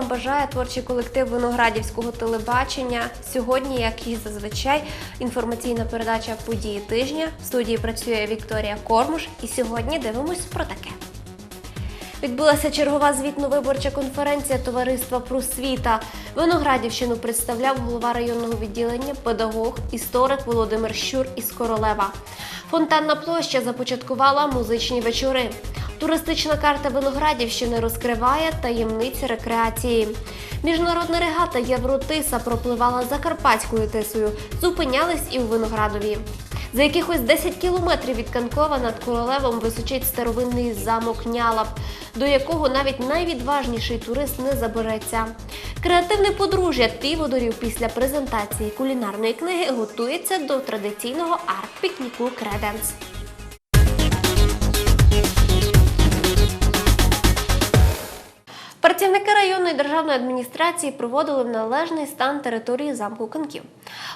Вам бажає творчий колектив виноградівського телебачення. Сьогодні, як і зазвичай, інформаційна передача події тижня. В студії працює Вікторія Кормуш, і сьогодні дивимось про таке. Відбулася чергова звітно-виборча конференція товариства Просвіта. Виноградівщину представляв голова районного відділення, педагог, історик Володимир Щур із Королева. Фонтанна площа започаткувала музичні вечори. Туристична карта Виноградівщини розкриває таємниці рекреації. Міжнародна регата Євротиса пропливала Закарпатською тисою. Зупинялись і у Виноградові. За якихось 10 кілометрів від Канкова над королевом височить старовинний замок Нялап, до якого навіть найвідважніший турист не забереться. Креативне подружжя Тиводорів після презентації кулінарної книги готується до традиційного арт-пікніку Креденс. Працівники районної державної адміністрації проводили в належний стан території замку Канків.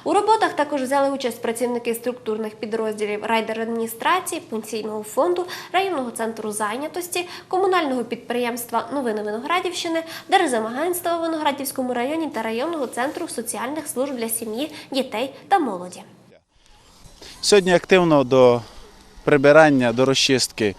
У роботах також взяли участь працівники структурних підрозділів райдержадміністрації, пенсійного фонду, районного центру зайнятості, комунального підприємства Новини Виноградівщини, Держзамагентства у Виноградівському районі та районного центру соціальних служб для сім'ї, дітей та молоді. Сьогодні активно до прибирання, до розчистки,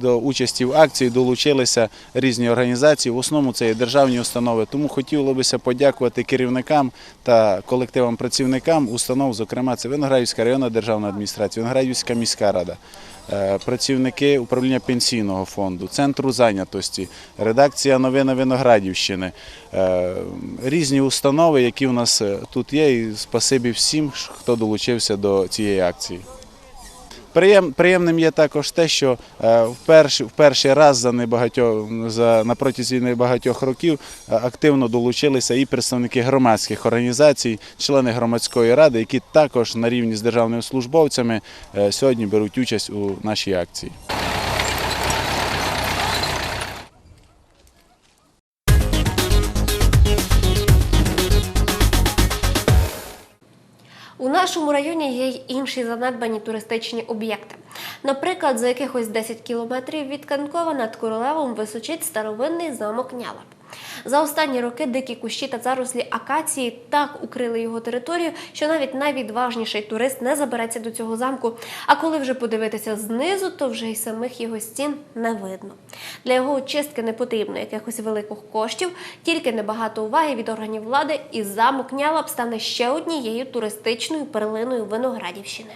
до участі в акції долучилися різні організації. В основному це є державні установи. Тому хотілося б подякувати керівникам та колективам працівникам установ, зокрема, це Виноградівська районна державна адміністрація, Виноградівська міська рада. е, Працівники управління пенсійного фонду, центру зайнятості, редакція новини Виноградівщини, е, різні установи, які у нас е, тут є. І спасибі всім, хто долучився до цієї акції. Приєм, приємним є також те, що е, в, перший, в перший раз за небагатьох за на протязі небагатьох років е, активно долучилися і представники громадських організацій, члени громадської ради, які також на рівні з державними службовцями е, сьогодні беруть участь у нашій акції. У нашому районі є й інші занедбані туристичні об'єкти. Наприклад, за якихось 10 кілометрів від Канкова над Королевом височить старовинний замок Нялап. За останні роки дикі кущі та зарослі акації так укрили його територію, що навіть найвідважніший турист не забереться до цього замку. А коли вже подивитися знизу, то вже й самих його стін не видно. Для його очистки не потрібно якихось великих коштів, тільки небагато уваги від органів влади, і замок Нялап стане ще однією туристичною перлиною Виноградівщини.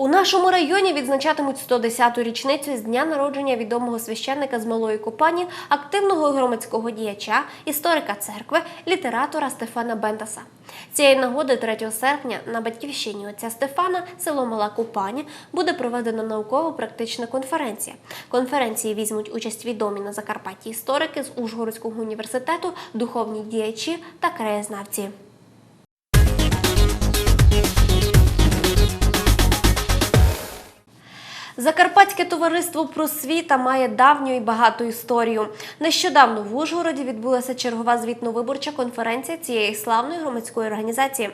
У нашому районі відзначатимуть 110-ту річницю з дня народження відомого священника з Малої Купані, активного громадського діяча, історика церкви, літератора Стефана Бентаса. Цієї нагоди 3 серпня на батьківщині отця Стефана, село Мала Купані, буде проведена науково-практична конференція. Конференції візьмуть участь відомі на Закарпатті історики з Ужгородського університету, духовні діячі та краєзнавці. Закарпатське товариство просвіта має давню і багату історію. Нещодавно в Ужгороді відбулася чергова звітно-виборча конференція цієї славної громадської організації.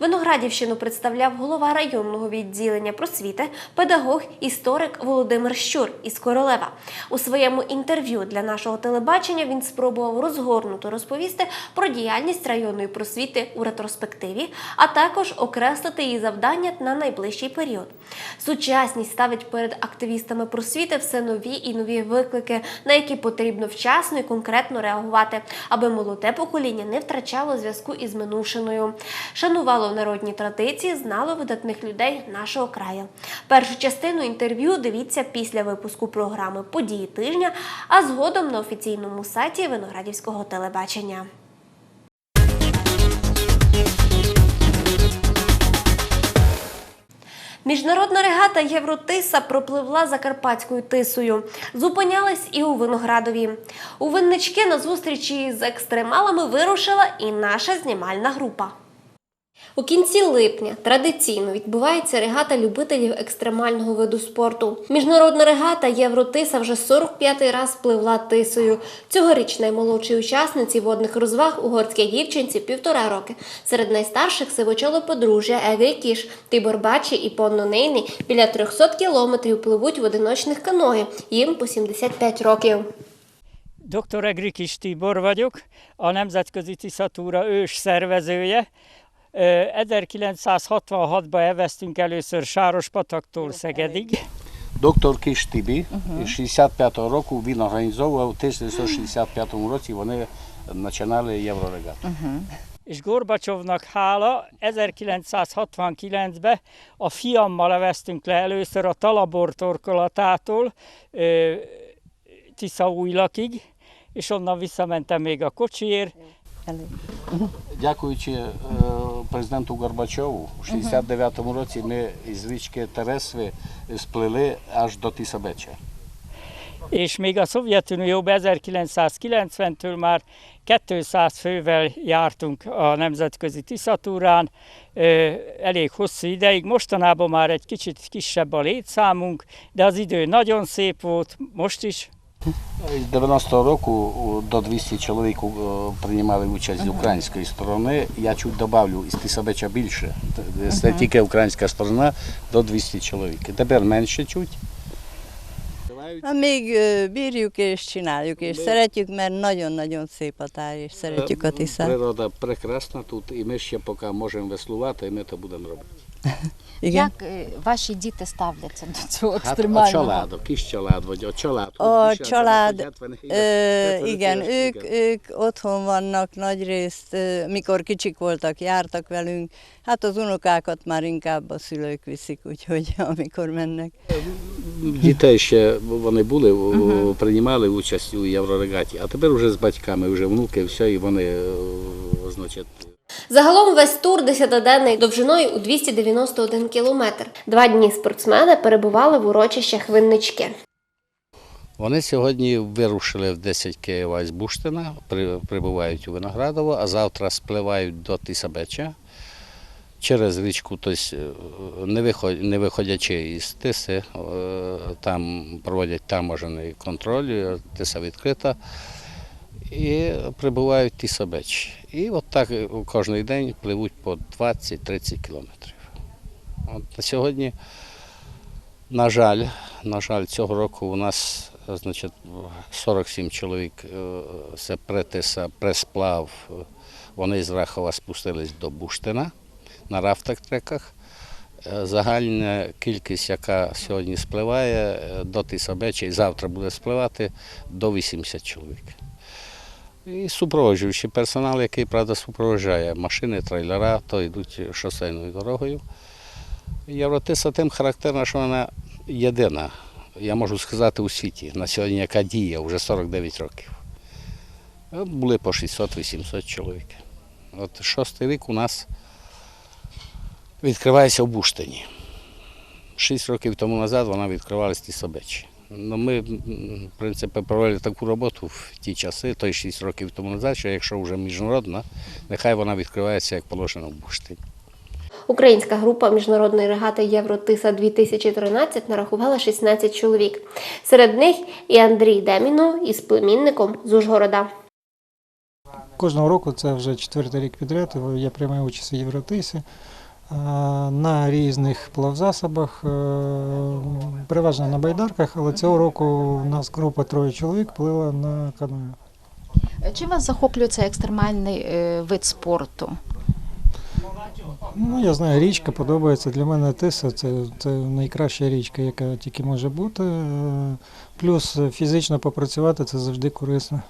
Виноградівщину представляв голова районного відділення просвіти, педагог, історик Володимир Щур із Королева. У своєму інтерв'ю для нашого телебачення він спробував розгорнуто розповісти про діяльність районної просвіти у ретроспективі, а також окреслити її завдання на найближчий період. Сучасність ставить перед активістами просвіти все нові і нові виклики, на які потрібно вчасно і конкретно реагувати, аби молоде покоління не втрачало зв'язку із минувшиною, шанувало народні традиції, знало видатних людей нашого краю. Першу частину інтерв'ю дивіться після випуску програми Події тижня, а згодом на офіційному сайті Виноградівського телебачення. Міжнародна регата Євротиса пропливла Закарпатською тисою. Зупинялась і у Виноградові. У Виннички на зустрічі з екстремалами вирушила і наша знімальна група. У кінці липня традиційно відбувається регата любителів екстремального виду спорту. Міжнародна регата Євротиса вже 45-й раз пливла тисою. Цьогоріч наймолодшій учасниці водних розваг угорській дівчинці півтора роки. Серед найстарших сивочоло подружжя Еги Кіш. Тибор Бачі і Понно Нейні біля 300 кілометрів пливуть в одиночних каної. Їм по 75 років. Dr. Egrikis Tibor vagyok, a Nemzetközi Tiszatúra ős. Ö, 1966-ban eveztünk először Sárospataktól Szegedig. Доктор Киш Тібі, 65-го року він організовував, в 1965 році вони починали Єврорегат. És Gorbacsovnak hála 1969-ben a fiammal eveztünk le először a Talabor torkolatától ö, Tiszaújlakig, és onnan visszamentem még a kocsiért, Дякуючи е, президенту Горбачову, у 69-му році ми із річки Тересви сплили аж до Тисабеча. és még a Szovjetunióban 1990-től már 200 fővel jártunk a nemzetközi Tiszatúrán, ö, elég hosszú ideig. Mostanában már egy kicsit kisebb a létszámunk, de az idő nagyon szép volt, most is. З 90-го року до 200 чоловік е, приймали участь з української сторони. Я чуть добавлю, із Тисабеча більше. Це тільки українська сторона до 200 чоловік. Тепер менше чуть. Még ö, bírjuk és csináljuk, és szeretjük, mert nagyon-nagyon szép a táj, és szeretjük a Tiszát. Природа прекрасна тут, і ми ще поки можемо веслувати, і ми це будемо робити. Igen. Як е, ваші діти ставляться до цього Hát a екстремального? családok, kis család, vagy a család. A család, hogy 70 Ö, éves, 75 igen, ők, ők otthon vannak nagy részt, ö, mikor kicsik voltak, jártak velünk. Hát az unokákat már inkább a szülők viszik, úgyhogy amikor mennek. Дітей ще вони були, uh приймали участь у Єврорегаті, а тепер вже з батьками, вже внуки, все, і вони, е, значить, Загалом весь тур десятиденний довжиною у 291 кілометр. Два дні спортсмени перебували в урочищах Виннички. Вони сьогодні вирушили в 10 Києва з Буштина, прибувають у Виноградово, а завтра спливають до Тисабеча через річку, тобто не, виходячи із Тиси, е, там проводять таможений контроль, Тиса відкрита, і прибувають в Тисабеч. І от так кожен день пливуть по 20-30 кілометрів. От на сьогодні на жаль, на жаль, цього року у нас значить, 47 чоловік е, це претиса, пресплав. Вони з Рахова спустились до Буштина на рафтах-треках. Е, Загальна кількість, яка сьогодні спливає е, до Тисабеча і завтра буде спливати до 80 чоловік. І супроводжуючий персонал, який, правда, супроводжує машини, трейлера, то йдуть шосейною дорогою. Євротиса тим характерна, що вона єдина, я можу сказати, у світі на сьогодні, яка діє вже 49 років. Були по 600-800 чоловік. От шостий рік у нас відкривається в Буштині. Шість років тому назад вона відкривалася в Тісобечі. Ну, ми, в принципі, провели таку роботу в ті часи, той 6 років тому назад, що якщо вже міжнародна, нехай вона відкривається як положено в Буштині. Українська група міжнародної регати Євротиса 2013 нарахувала 16 чоловік. Серед них і Андрій Деміно із племінником з Ужгорода. Кожного року це вже четвертий рік підряд. Я приймаю участь у Євротисі на різних плавзасобах, е, переважно на байдарках, але цього року у нас група троє чоловік плила на каною. Чим вас захоплює цей екстремальний е, вид спорту? Ну, я знаю, річка подобається. Для мене Тиса це, це найкраща річка, яка тільки може бути. Е, Плюс фізично попрацювати це завжди корисно.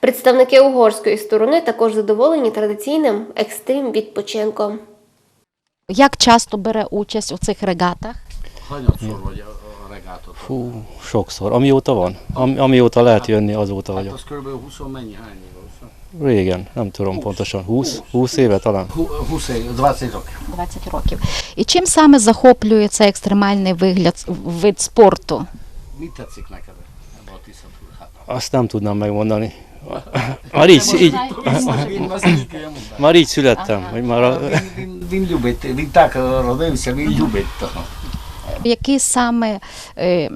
Представники угорської сторони також задоволені традиційним екстрим відпочинком. Як часто бере участь у цих регатах? Hányadszor vagy a regátot? Hú, sokszor. Amióta van. Am, amióta lehet jönni, azóta Hát vagyok. az kb. 20 mennyi, hány év? Régen, nem tudom pontosan. 20, 20 éve talán. Hú- 20 év, 20 rokів. 20 років. І чим саме захоплює цей екстремальний вигляд вид спорту? Mit tetszik neked ebbe a tisztatúrhátban? Azt nem tudnám megmondani. Маріць, і... Він наскільки йому. Vagy már a... Він, він, він любить, він так родився, він любить того. Який саме е,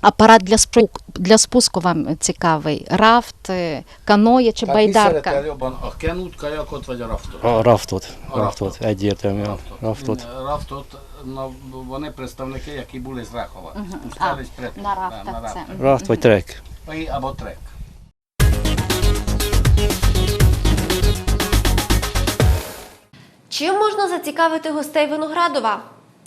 апарат для, спуску, для спуску вам цікавий? Рафт, е, каноє чи байдарка? raftot. A Raftot, egyértelmű a ну, вони представники, які були з Рахова. Пускались пред- на рафтах це. vagy Або трек. Чим можна зацікавити гостей Виноградова?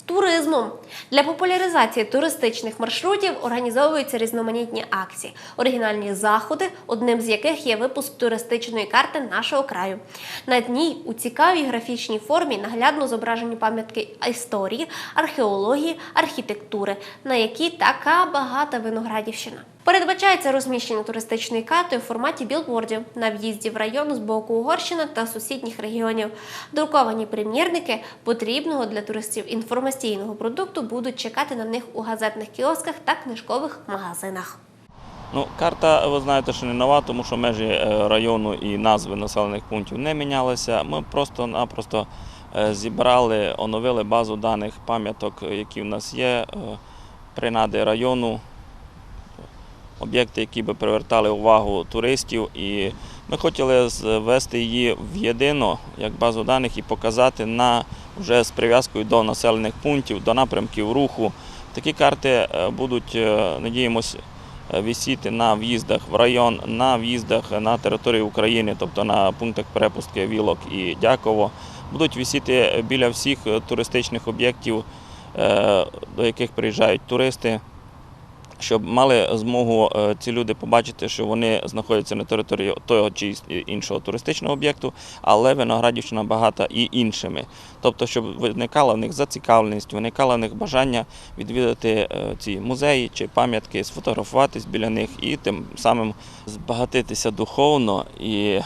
Туризмом для популяризації туристичних маршрутів організовуються різноманітні акції, оригінальні заходи, одним з яких є випуск туристичної карти нашого краю. На ній у цікавій графічній формі наглядно зображені пам'ятки історії, археології, архітектури, на які така багата виноградівщина. Передбачається розміщення туристичної карти у форматі білбордів на в'їзді в район з боку Угорщина та сусідніх регіонів. Друковані примірники потрібного для туристів інформаційного продукту будуть чекати на них у газетних кіосках та книжкових магазинах. Ну, карта, ви знаєте, що не нова, тому що межі е, району і назви населених пунктів не мінялися. Ми просто-напросто е, зібрали, оновили базу даних пам'яток, які в нас є, е, принади району, об'єкти, які би привертали увагу туристів. І ми хотіли звести її в єдино як базу даних і показати на вже з прив'язкою до населених пунктів, до напрямків руху. Такі карти е, будуть, надіємося, надіємось, е, висіти на в'їздах в район, на в'їздах на територію України, тобто на пунктах перепустки Вілок і Дяково. Будуть висіти біля всіх е, туристичних об'єктів, е, до яких приїжджають туристи, щоб мали змогу е, ці люди побачити, що вони знаходяться на території того чи іншого туристичного об'єкту, але Виноградівщина багата і іншими. Тобто, щоб виникала в них зацікавленість, виникало в них бажання відвідати е, ці музеї чи пам'ятки, сфотографуватись біля них і тим самим збагатитися духовно і е,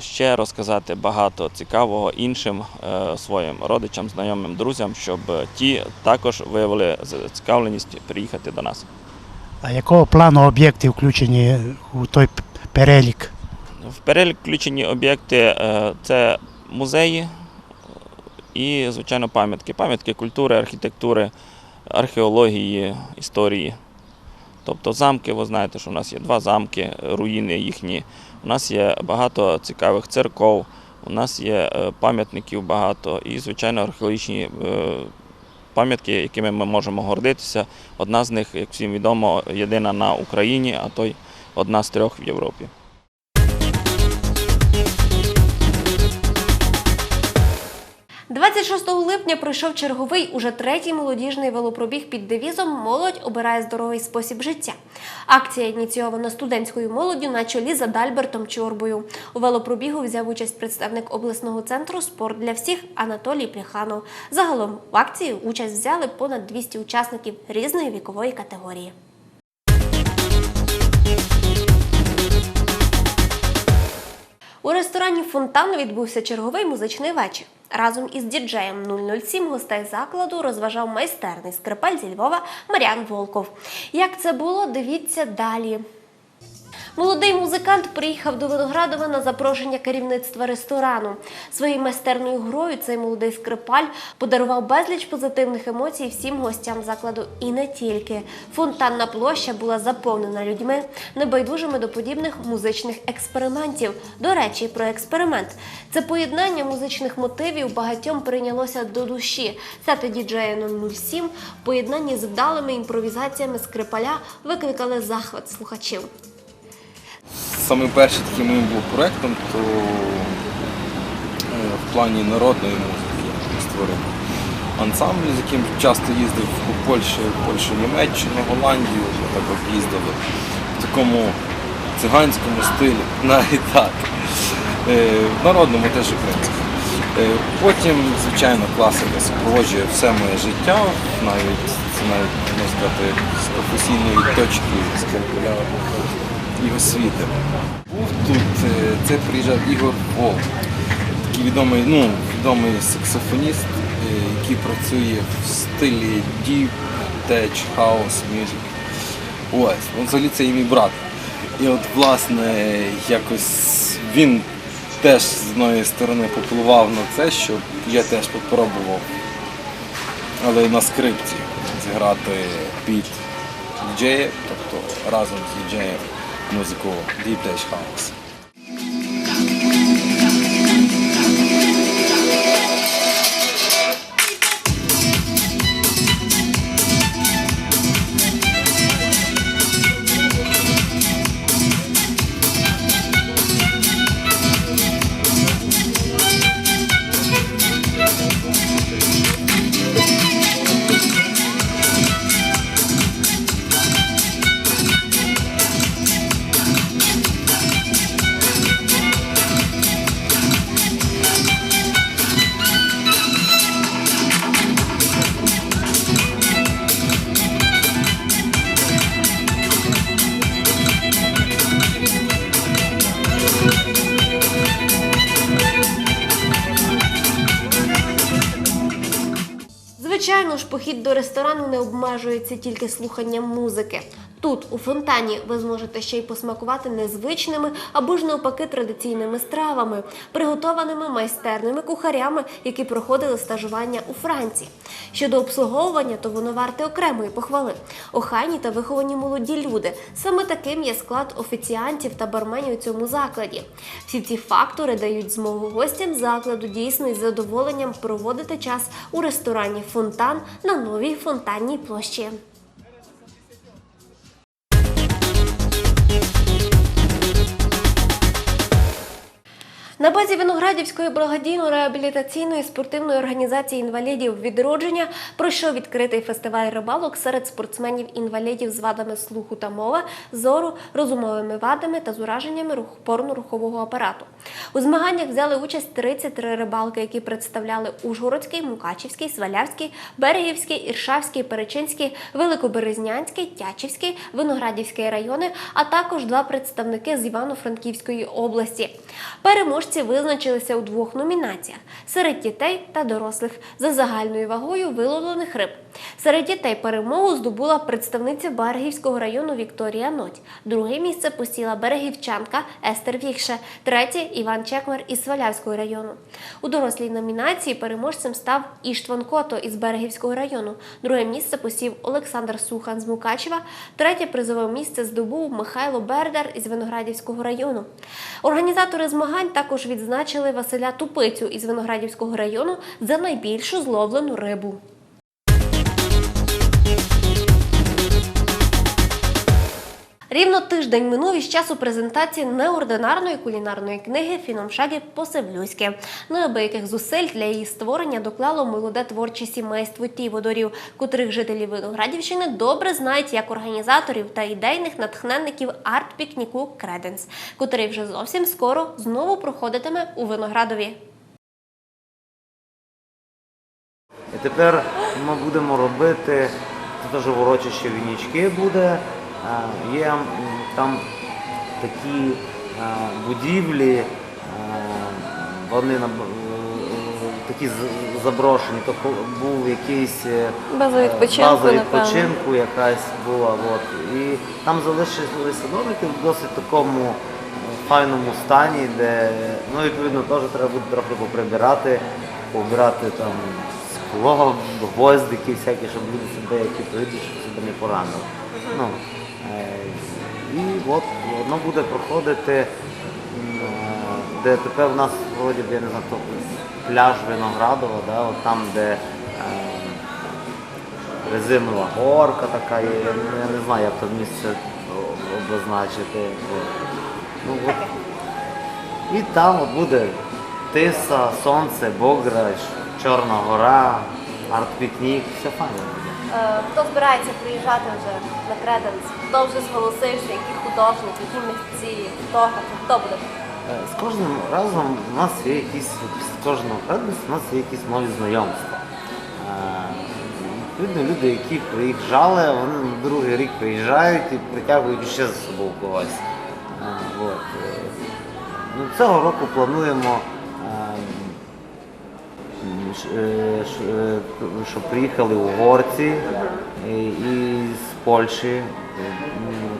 ще розказати багато цікавого іншим своїм родичам, знайомим, друзям, щоб ті також виявили зацікавленість приїхати до нас. А якого плану об'єкти включені у той перелік? В перелік включені об'єкти е, це музеї і, звичайно, пам'ятки. Пам'ятки культури, архітектури, археології, історії. Тобто замки, ви знаєте, що у нас є два замки, руїни їхні. У нас є багато цікавих церков, у нас є е, пам'ятників багато і, звичайно, археологічні е, пам'ятки, якими ми можемо гордитися. Одна з них, як всім відомо, єдина на Україні, а той одна з трьох в Європі. – 26 липня пройшов черговий уже третій молодіжний велопробіг під девізом Молодь обирає здоровий спосіб життя. Акція ініційована студентською молоддю на чолі з Адальбертом Чорбою. У велопробігу взяв участь представник обласного центру Спорт для всіх Анатолій Пляханов. Загалом в акції участь взяли понад 200 учасників різної вікової категорії. У ресторані Фонтан відбувся черговий музичний вечір. Разом із діджеєм 007 гостей закладу розважав майстерний скрипаль зі Львова Маріан Волков. Як це було, дивіться далі. Молодий музикант приїхав до Виноградова на запрошення керівництва ресторану. Своєю майстерною грою цей молодий скрипаль подарував безліч позитивних емоцій всім гостям закладу і не тільки. Фонтанна площа була заповнена людьми, небайдужими до подібних музичних експериментів. До речі, про експеримент. Це поєднання музичних мотивів багатьом прийнялося до душі. Сети діджея 007 в поєднанні з вдалими імпровізаціями скрипаля викликали захват слухачів. Саме першим таким моїм був проєктом, то е, в плані народної музики створив ансамбль, з яким часто їздив у Польщу, Польщу, Німеччину, Голландію, ми так в такому циганському стилі, навіть так. Е, В народному теж українському. Е, Потім, звичайно, класика супроводжує все моє життя, навіть це навіть можна сказати з професійної точки скалькуля і освіти. Був тут, е, це приїжджав Ігор Волк, такий відомий, ну, відомий саксофоніст, е, який працює в стилі Deep Tech House Music. Ось, взагалі це і мій брат. І от, власне, якось він теж з одної сторони попливав на це, щоб я теж попробував, але на скрипці зіграти під діджея, тобто разом з діджеєм musical deep dash house. Ресторану не обмежується тільки слуханням музики. Тут, у фонтані, ви зможете ще й посмакувати незвичними або ж навпаки традиційними стравами, приготованими майстерними кухарями, які проходили стажування у Франції. Щодо обслуговування, то воно варте окремої похвали. Охайні та виховані молоді люди. Саме таким є склад офіціантів та барменів у цьому закладі. Всі ці фактори дають змогу гостям закладу дійсно із задоволенням проводити час у ресторані Фонтан на новій фонтанній площі. На базі Виноградівської благодійно-реабілітаційної спортивної організації інвалідів відродження пройшов відкритий фестиваль рибалок серед спортсменів-інвалідів з вадами слуху та мови, зору, розумовими вадами та з ураженнями рух- опорно-рухового апарату. У змаганнях взяли участь 33 рибалки, які представляли Ужгородський, Мукачівський, Свалявський, Берегівський, Іршавський, Перечинський, Великоберезнянський, Тячівський, Виноградівський райони, а також два представники з Івано-Франківської області. Переможці визначилися у двох номінаціях: серед дітей та дорослих за загальною вагою виловлених риб. Серед дітей перемогу здобула представниця Берегівського району Вікторія Ноть. Друге місце посіла берегівчанка Естер Вікше, третє Іван Чекмар із Свалявського району. У дорослій номінації переможцем став Іштван Кото із Берегівського району. Друге місце посів Олександр Сухан з Мукачева. Третє призове місце здобув Михайло Бердар із Виноградівського району. Організатори змагань також відзначили Василя Тупицю із Виноградівського району за найбільшу зловлену рибу. Рівно тиждень минув із часу презентації неординарної кулінарної книги Фіномшаді Посевлюське. Неабияких зусиль для її створення доклало молоде творче сімейство тіводорів, котрих жителі Виноградівщини добре знають як організаторів та ідейних натхненників арт-пікніку Креденс, котрий вже зовсім скоро знову проходитиме у Виноградові. І тепер ми будемо робити, це теж урочище вінічки буде. Є там такі будівлі, вони е, такі заброшені, тобто був якийсь е, База е, відпочинку, база відпочинку якась була. От. І там залишилися домики в досить такому файному стані, де ну, відповідно теж треба буде трохи поприбирати, побирати там скло, гвоздики всякі, щоб люди себе, які прийдуть, щоб себе не поранили. Ну, і от воно буде проходити, е, де тепер у нас вроді я не знаю, пляж Виноградова, да, от там, де е, резинова горка така є, я, не- знаю, як то місце обозначити. Ну, от. І там от буде Тиса, Сонце, Бограч, Чорна гора, арт-пікнік, все файно Хто збирається приїжджати вже на Креденс? Хто вже зголосився? Які художники, які митці, фотографи? Хто буде? Е, З кожним разом у нас є якісь, з кожного предмету у нас є якісь нові знайомства. Е, Відповідно, люди, які приїжджали, вони на другий рік приїжджають і притягують ще за собою когось. Е, е. Ну, цього року плануємо, е, е, е, щоб приїхали угорці е, і з Польщі.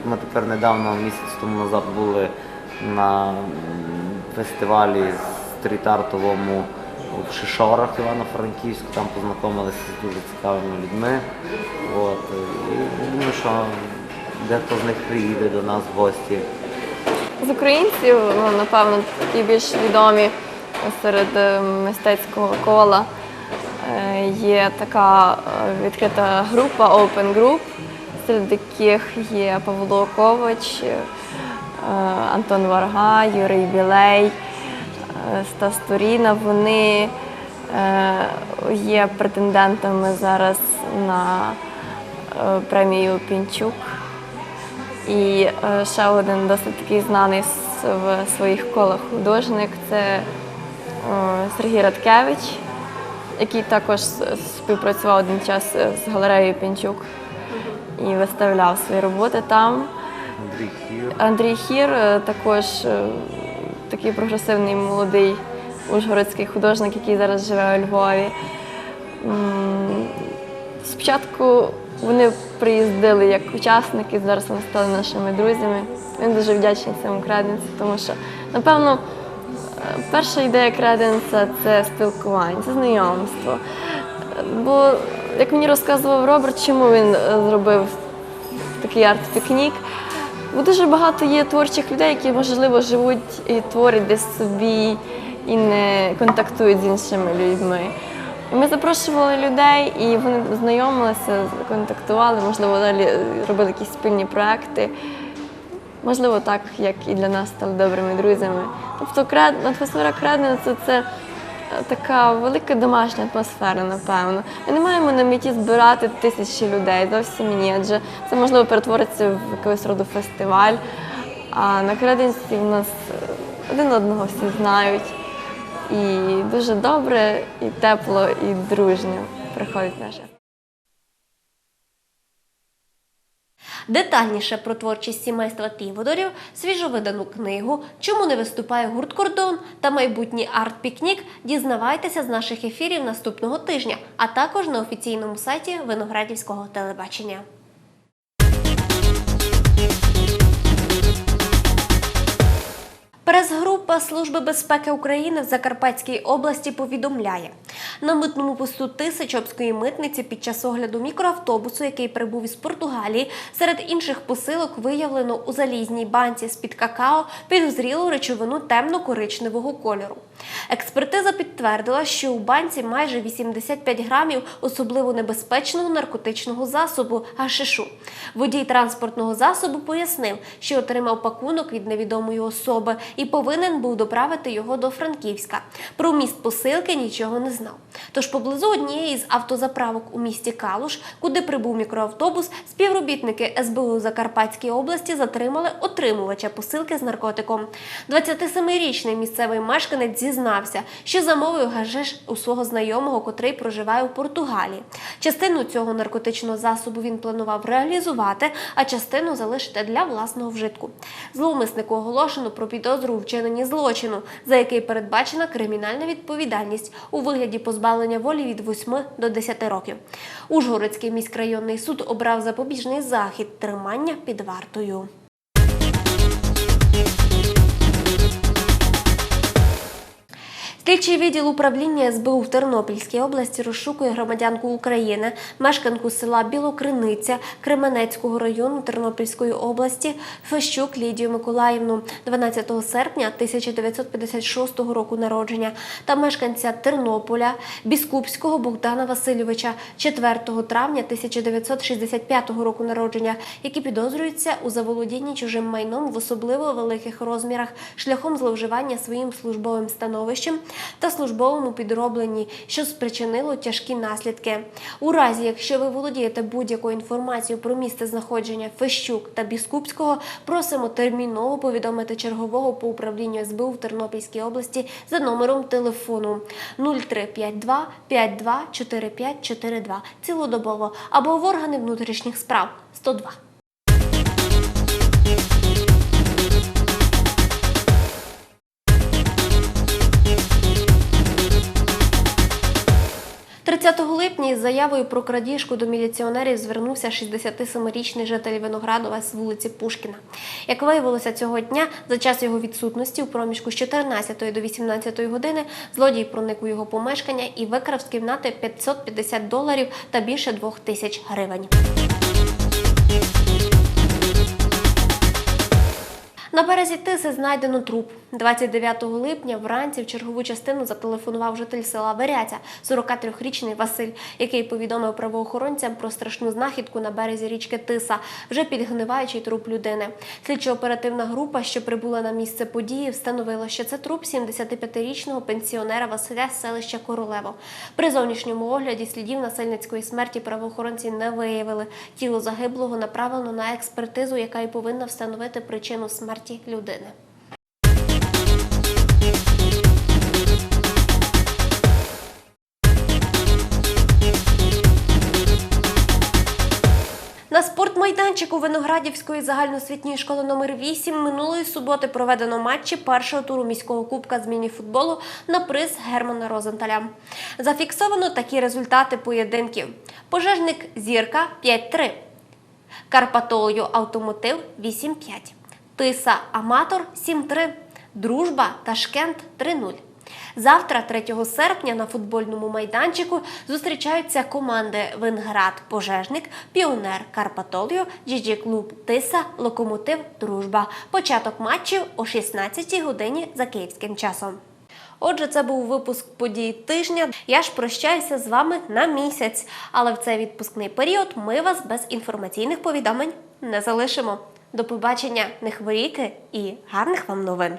Ми тепер недавно, місяць тому назад, були на фестивалі стріт-артовому в Шишорах Івано-Франківську, там познайомилися з дуже цікавими людьми. От, і думаю, що дехто з них приїде до нас в гості. З українців, ну, напевно, такі більш відомі серед е, мистецького кола е, є така е, відкрита група Open Group, серед яких є Павло Ковач, Антон Варга, Юрій Білей, Стас Туріна. Вони є претендентами зараз на премію Пінчук. І ще один досить такий знаний в своїх колах художник це Сергій Радкевич, який також співпрацював один час з галереєю Пінчук і виставляв свої роботи там. Андрій Хір. Андрій Хір е, також е, такий прогресивний молодий ужгородський художник, який зараз живе у Львові. Спочатку вони приїздили як учасники, зараз вони стали нашими друзями. Він дуже вдячний цьому креденсу, тому що, напевно, е, перша ідея креденса це спілкування, це знайомство. Бо, як мені розказував Роберт, чому він е, зробив такий арт-пікнік. Бо дуже багато є творчих людей, які, можливо, живуть і творять десь собі і не контактують з іншими людьми. І Ми запрошували людей, і вони знайомилися, контактували, можливо, далі робили якісь спільні проекти. Можливо, так, як і для нас стали добрими друзями. Тобто кред... атмосфера креденцу – це е, така велика домашня атмосфера, напевно. Ми не маємо на меті збирати тисячі людей, зовсім ні, адже це можливо перетвориться в якогось роду фестиваль. А на креденсі в нас е, один одного всі знають. І дуже добре, і тепло, і дружньо приходить наше. Детальніше про творчість сімейства Тіводорів, свіжовидану книгу, чому не виступає гурт Кордон та майбутній арт-пікнік дізнавайтеся з наших ефірів наступного тижня, а також на офіційному сайті Виноградівського телебачення. Прес-група Служби безпеки України в Закарпатській області повідомляє, на митному посту Тисячопської митниці під час огляду мікроавтобусу, який прибув із Португалії, серед інших посилок виявлено у залізній банці з-під какао підозрілу речовину темно-коричневого кольору. Експертиза підтвердила, що у банці майже 85 грамів особливо небезпечного наркотичного засобу гашишу. Водій транспортного засобу пояснив, що отримав пакунок від невідомої особи і повинен був доправити його до Франківська. Про міст посилки нічого не знав. Тож поблизу однієї з автозаправок у місті Калуш, куди прибув мікроавтобус, співробітники СБУ Закарпатської області затримали отримувача посилки з наркотиком. 27-річний місцевий мешканець зізнався, що замовив гажеш у свого знайомого, котрий проживає у Португалії. Частину цього наркотичного засобу він планував реалізувати, а частину залишити для власного вжитку. Зловмиснику оголошено про підозру у вчиненні злочину, за який передбачена кримінальна відповідальність у вигляді позбавлення волі від 8 до 10 років. Ужгородський міськрайонний суд обрав запобіжний захід тримання під вартою. Слідчий відділ управління СБУ в Тернопільській області розшукує громадянку України, мешканку села Білокриниця Кременецького району Тернопільської області Фещук Лідію Миколаївну 12 серпня 1956 року народження та мешканця Тернополя Біскупського Богдана Васильовича 4 травня 1965 року народження, які підозрюються у заволодінні чужим майном в особливо великих розмірах шляхом зловживання своїм службовим становищем та службовому підробленні, що спричинило тяжкі наслідки. У разі, якщо ви володієте будь-якою інформацією про місце знаходження Фещук та Біскупського, просимо терміново повідомити чергового по управлінню СБУ в Тернопільській області за номером телефону 0352 52 4542 цілодобово або в органи внутрішніх справ 102. Із заявою про крадіжку до міліціонерів звернувся 67-річний житель Виноградова з вулиці Пушкіна. Як виявилося цього дня, за час його відсутності у проміжку з 14 до 18 години злодій проник у його помешкання і викрав з кімнати 550 доларів та більше 2 тисяч гривень. На березі Тиси знайдено труп. 29 липня вранці в чергову частину зателефонував житель села Веряця, 43-річний Василь, який повідомив правоохоронцям про страшну знахідку на березі річки Тиса, вже підгниваючий труп людини. Слідчо-оперативна група, що прибула на місце події, встановила, що це труп 75-річного пенсіонера Василя з селища Королево. При зовнішньому огляді слідів насильницької смерті правоохоронці не виявили. Тіло загиблого направлено на експертизу, яка і повинна встановити причину смерті людини. На спортмайданчику Виноградівської загальноосвітньої школи номер 8 минулої суботи проведено матчі першого туру міського кубка з міні-футболу на приз Германа Розенталя. Зафіксовано такі результати поєдинків: пожежник Зірка 5-3, Карпатолью Автомотив 8-5, Тиса Аматор 7-3, Дружба Ташкент 3-0. Завтра, 3 серпня, на футбольному майданчику зустрічаються команди Винград Пожежник, Піонер Карпатолію, Джіджі Клуб Тиса, Локомотив Дружба. Початок матчів о 16 годині за київським часом. Отже, це був випуск подій тижня. Я ж прощаюся з вами на місяць, але в цей відпускний період ми вас без інформаційних повідомлень не залишимо. До побачення, не хворійте і гарних вам новин!